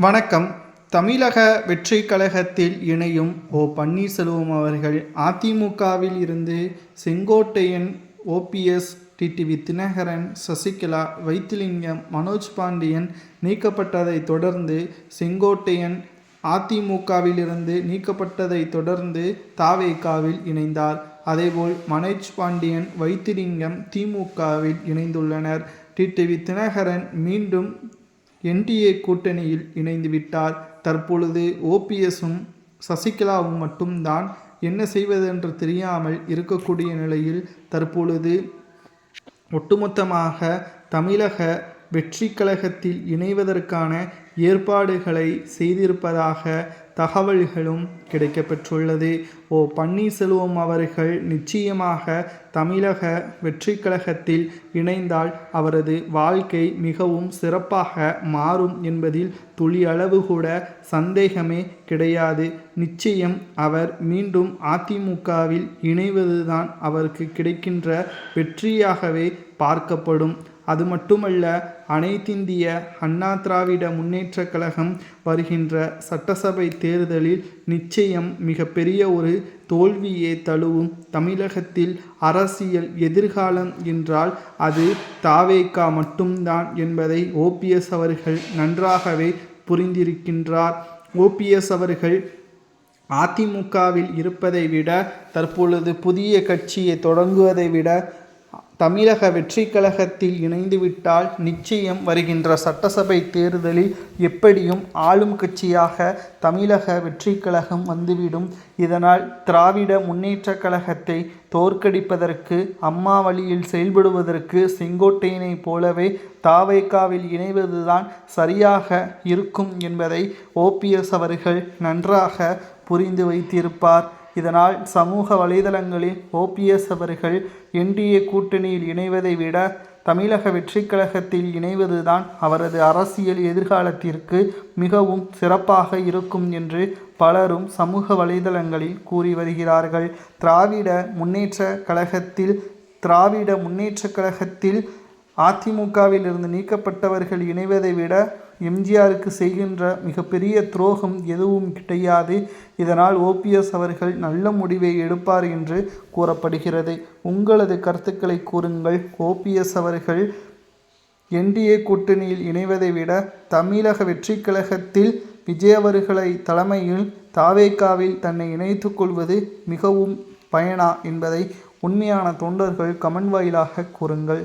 வணக்கம். தமிழக வெற்றி கழகத்தில் இணையும் ஓ பன்னீர்செல்வம் அவர்கள் அதிமுகவில் இருந்து செங்கோட்டையன் ஓபிஎஸ் டிடிவி தினகரன் சசிகலா வைத்திலிங்கம் மனோஜ் பாண்டியன் நீக்கப்பட்டதைத் தொடர்ந்து செங்கோட்டையன் அதிமுகவிலிருந்து நீக்கப்பட்டதை தொடர்ந்து தாவேகாவில் இணைந்தார். அதேபோல் மனோஜ் பாண்டியன் வைத்திலிங்கம் திமுகவில் இணைந்துள்ளனர். டிடிவி தினகரன் மீண்டும் என்டிஏ கூட்டணியில் இணைந்துவிட்டார் தற்பொழுது ஓபிஎஸும் சசிகலாவும் மட்டும்தான் என்ன செய்வதென்று தெரியாமல் இருக்கக்கூடிய நிலையில் தற்பொழுது ஒட்டுமொத்தமாக தமிழக வெற்றி கழகத்தில் இணைவதற்கான ஏற்பாடுகளை செய்திருப்பதாக தகவல்களும் கிடைக்கப்பெற்றுள்ளது. ஓ பன்னீர்செல்வம் அவர்கள் நிச்சயமாக தமிழக வெற்றி கழகத்தில் இணைந்தால் அவரது வாழ்க்கை மிகவும் சிறப்பாக மாறும் என்பதில் துளி அளவு கூட சந்தேகமே கிடையாது. நிச்சயம் அவர் மீண்டும் அதிமுகவில் இணைவதுதான் அவருக்கு கிடைக்கின்ற வெற்றியாகவே பார்க்கப்படும். அது மட்டுமல்ல அனைத்திந்திய அண்ணா திராவிட முன்னேற்ற கழகம் வருகின்ற சட்டசபை தேர்தலில் நிச்சயம் மிகப்பெரிய ஒரு தோல்வியே தழுவும் தமிழகத்தில் அரசியல் எதிர்காலம் என்றால் அது தாவேக்கா மட்டும்தான் என்பதை ஓபிஎஸ் அவர்கள் நன்றாகவே புரிந்திருக்கின்றார். ஓபிஎஸ் அவர்கள் அதிமுகவில் இருப்பதை விட தற்பொழுது புதிய கட்சியை தொடங்குவதை விட தமிழக வெற்றி கழகத்தில் இணைந்துவிட்டால் நிச்சயம் வருகின்ற சட்டசபை தேர்தலில் எப்படியும் ஆளும் கட்சியாக தமிழக வெற்றி கழகம் வந்துவிடும். இதனால் திராவிட முன்னேற்ற கழகத்தை தோற்கடிப்பதற்கு அம்மா வழியில் செயல்படுவதற்கு செங்கோட்டையினை போலவே தாவைக்காவில் இணைவதுதான் சரியாக இருக்கும் என்பதை ஓபிஎஸ் அவர்கள் நன்றாக புரிந்து வைத்திருப்பார். இதனால் சமூக வலைதளங்களில் ஓபிஎஸ் அவர்கள் என்டிஏ கூட்டணியில் இணைவதை விட தமிழக வெற்றி கழகத்தில் இணைவதுதான் அவரது அரசியல் எதிர்காலத்திற்கு மிகவும் சிறப்பாக இருக்கும் என்று பலரும் சமூக வலைதளங்களில் கூறி வருகிறார்கள். திராவிட முன்னேற்ற கழகத்தில் திராவிட முன்னேற்ற கழகத்தில் அதிமுகவில் இருந்து நீக்கப்பட்டவர்கள் இணைவதை விட எம்ஜிஆருக்கு செய்கின்ற மிகப்பெரிய துரோகம் எதுவும் கிடையாது. இதனால் ஓபிஎஸ் அவர்கள் நல்ல முடிவை எடுப்பார் என்று கூறப்படுகிறது. உங்களது கருத்துக்களை கூறுங்கள். ஓபிஎஸ் அவர்கள் என்டிஏ கூட்டணியில் இணைவதை விட தமிழக வெற்றி கழகத்தில் விஜய் அவர்களை தலைமையில் தாவேக்காவில் தன்னை இணைத்து கொள்வது மிகவும் பயனா என்பதை உண்மையான தொண்டர்கள் கமன் வாயிலாக கூறுங்கள்.